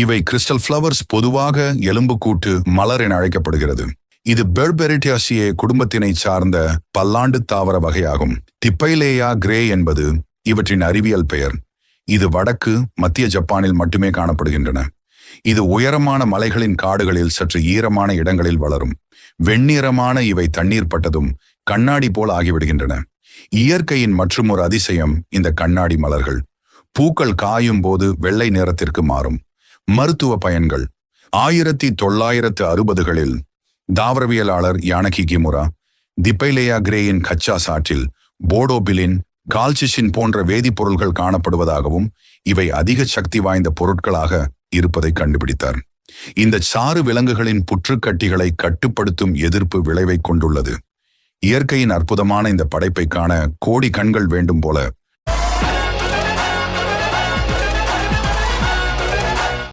இவை crystal flowers பொதுவாக எலும்புக்கூட்டு மலர் என அழைக்கப்படுகிறது. இது பெர்பெரிட்டியாசியே குடும்பத்தினை சார்ந்த பல்லாண்டு தாவர வகையாகும். டிப்பைலேயா கிரே என்பது இவற்றின் அறிவியல் பெயர். இது வடக்கு மத்திய ஜப்பானில் மட்டுமே காணப்படுகின்றன. இது உயரமான மலைகளின் காடுகளில் சற்று ஈரமான இடங்களில் வளரும். வெண்ணிறமான இவை தண்ணீர் பட்டதும் கண்ணாடி போல் ஆகிவிடுகின்றன. இயற்கையின் மற்றுமொரு அதிசயம் இந்த கண்ணாடி மலர்கள். பூக்கள் காயும் போது வெள்ளை நிறத்திற்கு மாறும். மருத்துவ பயன்கள். ஆயிரத்தி தொள்ளாயிரத்து அறுபதுகளில் தாவரவியலாளர் யானகி கிமுரா திப்பைலேயா கிரேயின் கச்சா சாற்றில் போடோபிலின் கால்சிஷின் போன்ற வேதிப்பொருள்கள் காணப்படுவதாகவும் இவை அதிக சக்தி வாய்ந்த பொருட்களாக இருப்பதை கண்டுபிடித்தார். இந்த சாறு விலங்குகளின் புற்றுக்கட்டிகளை கட்டுப்படுத்தும் எதிர்ப்பு விளைவை கொண்டுள்ளது. இயற்கையின் அற்புதமான இந்த படைப்பை காண கோடி கண்கள் வேண்டும் போல